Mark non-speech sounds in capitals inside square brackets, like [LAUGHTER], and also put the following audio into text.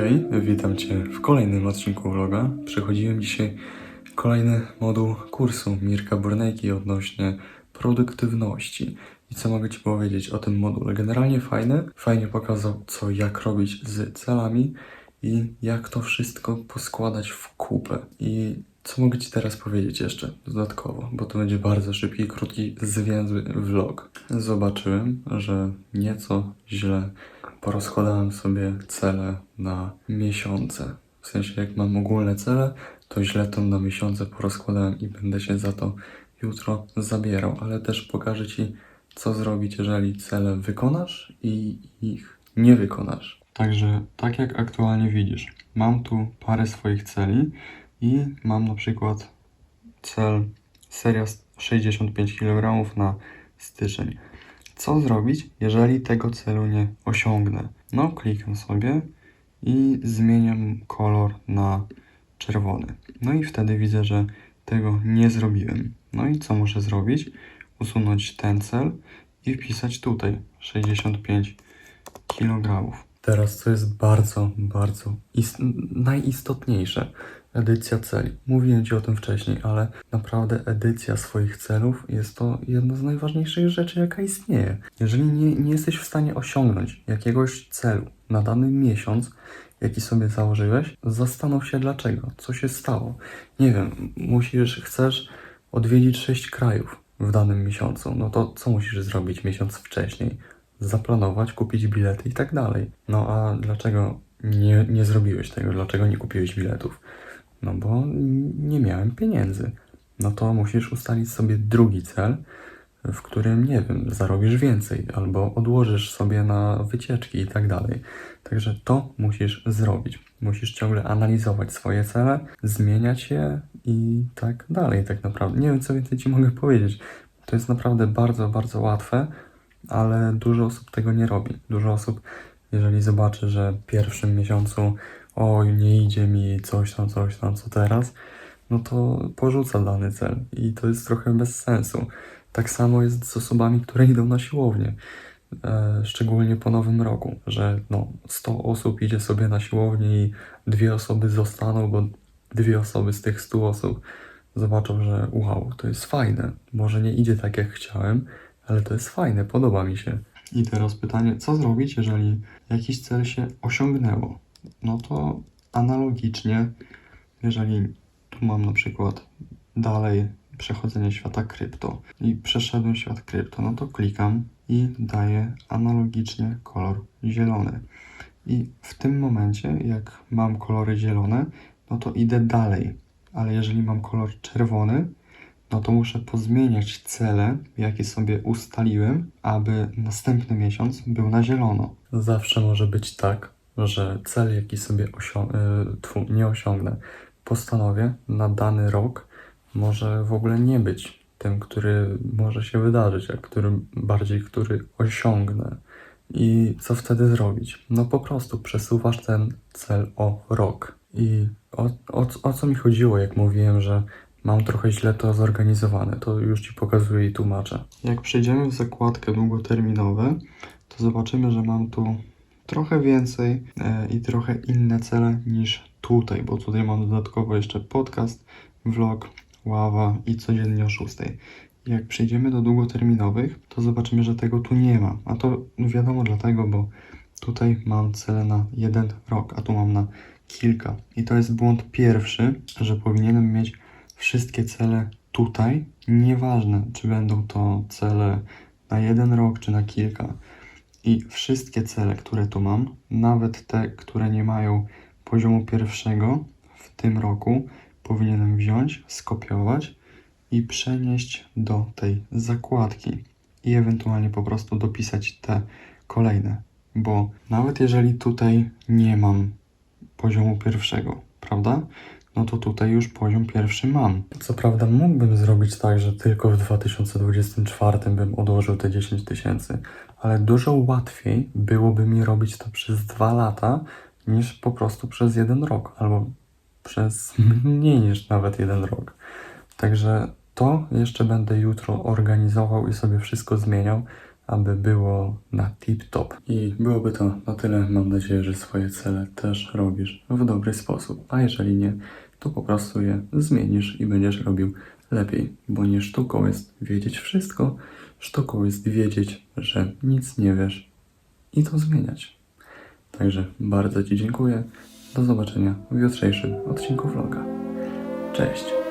Hej, witam Cię w kolejnym odcinku vloga. Przechodziłem dzisiaj kolejny moduł kursu Mirka Burnejki odnośnie produktywności. I co mogę Ci powiedzieć o tym module? Generalnie fajny, fajnie pokazał co jak robić z celami i jak to wszystko poskładać w kupę. I co mogę Ci teraz powiedzieć jeszcze dodatkowo, bo to będzie bardzo szybki, krótki, zwięzły vlog. Zobaczyłem, że nieco źle porozkładałem sobie cele na miesiące. W sensie, jak mam ogólne cele, to źle to na miesiące porozkładałem i będę się za to jutro zabierał, ale też pokażę Ci, co zrobić, jeżeli cele wykonasz i ich nie wykonasz. Także, tak jak aktualnie widzisz, mam tu parę swoich celi i mam na przykład cel seria 65 kg na styczeń. Co zrobić, jeżeli tego celu nie osiągnę? No, klikam sobie i zmieniam kolor na czerwony. No i wtedy widzę, że tego nie zrobiłem. No i co muszę zrobić? Usunąć ten cel i wpisać tutaj 65 kg. Teraz co jest bardzo, bardzo ist- najistotniejsze. Edycja celi. Mówiłem Ci o tym wcześniej, ale naprawdę edycja swoich celów jest to jedna z najważniejszych rzeczy, jaka istnieje. Jeżeli nie, nie jesteś w stanie osiągnąć jakiegoś celu na dany miesiąc, jaki sobie założyłeś, zastanów się dlaczego, co się stało. Nie wiem, musisz, chcesz odwiedzić sześć krajów w danym miesiącu, no to co musisz zrobić miesiąc wcześniej? Zaplanować, kupić bilety i tak dalej. No a dlaczego nie, nie zrobiłeś tego? Dlaczego nie kupiłeś biletów? No bo nie miałem pieniędzy. No to musisz ustalić sobie drugi cel, w którym, nie wiem, zarobisz więcej albo odłożysz sobie na wycieczki i tak dalej. Także to musisz zrobić. Musisz ciągle analizować swoje cele, zmieniać je i tak dalej, tak naprawdę. Nie wiem, co więcej Ci mogę powiedzieć. To jest naprawdę bardzo, bardzo łatwe, ale dużo osób tego nie robi. Dużo osób, jeżeli zobaczy, że w pierwszym miesiącu oj, nie idzie mi coś tam, coś tam, co teraz, no to porzuca dany cel i to jest trochę bez sensu. Tak samo jest z osobami, które idą na siłownię, e, szczególnie po nowym roku, że no 100 osób idzie sobie na siłownię i dwie osoby zostaną, bo dwie osoby z tych 100 osób zobaczą, że wow, to jest fajne. Może nie idzie tak jak chciałem, ale to jest fajne, podoba mi się. I teraz pytanie, co zrobić, jeżeli jakiś cel się osiągnęło? No to analogicznie, jeżeli tu mam na przykład dalej przechodzenie świata krypto i przeszedłem świat krypto, no to klikam i daję analogicznie kolor zielony. I w tym momencie, jak mam kolory zielone, no to idę dalej. Ale jeżeli mam kolor czerwony, no to muszę pozmieniać cele, jakie sobie ustaliłem, aby następny miesiąc był na zielono. Zawsze może być tak, że cel, jaki sobie osią- tfu, nie osiągnę, postanowię na dany rok, może w ogóle nie być tym, który może się wydarzyć, a którym bardziej, który osiągnę. I co wtedy zrobić? No po prostu przesuwasz ten cel o rok. I o, o, o co mi chodziło, jak mówiłem, że mam trochę źle to zorganizowane, to już Ci pokazuję i tłumaczę. Jak przejdziemy w zakładkę długoterminowe, to zobaczymy, że mam tu trochę więcej e, i trochę inne cele niż tutaj, bo tutaj mam dodatkowo jeszcze podcast, vlog, ława i codziennie o 6. Jak przejdziemy do długoterminowych, to zobaczymy, że tego tu nie ma. A to wiadomo dlatego, bo tutaj mam cele na jeden rok, a tu mam na kilka. I to jest błąd pierwszy, że powinienem mieć wszystkie cele tutaj. Nieważne, czy będą to cele na jeden rok, czy na kilka. I wszystkie cele, które tu mam, nawet te, które nie mają poziomu pierwszego w tym roku, powinienem wziąć, skopiować i przenieść do tej zakładki i ewentualnie po prostu dopisać te kolejne. Bo nawet jeżeli tutaj nie mam poziomu pierwszego, prawda? No to tutaj już poziom pierwszy mam. Co prawda mógłbym zrobić tak, że tylko w 2024 bym odłożył te 10 tysięcy, ale dużo łatwiej byłoby mi robić to przez dwa lata, niż po prostu przez jeden rok, albo przez [LAUGHS] mniej niż nawet jeden rok. Także to jeszcze będę jutro organizował i sobie wszystko zmieniał, aby było na tip-top. I byłoby to na tyle. Mam nadzieję, że swoje cele też robisz w dobry sposób. A jeżeli nie, to po prostu je zmienisz i będziesz robił lepiej. Bo nie sztuką jest wiedzieć wszystko, sztuką jest wiedzieć, że nic nie wiesz i to zmieniać. Także bardzo Ci dziękuję. Do zobaczenia w jutrzejszym odcinku vloga. Cześć!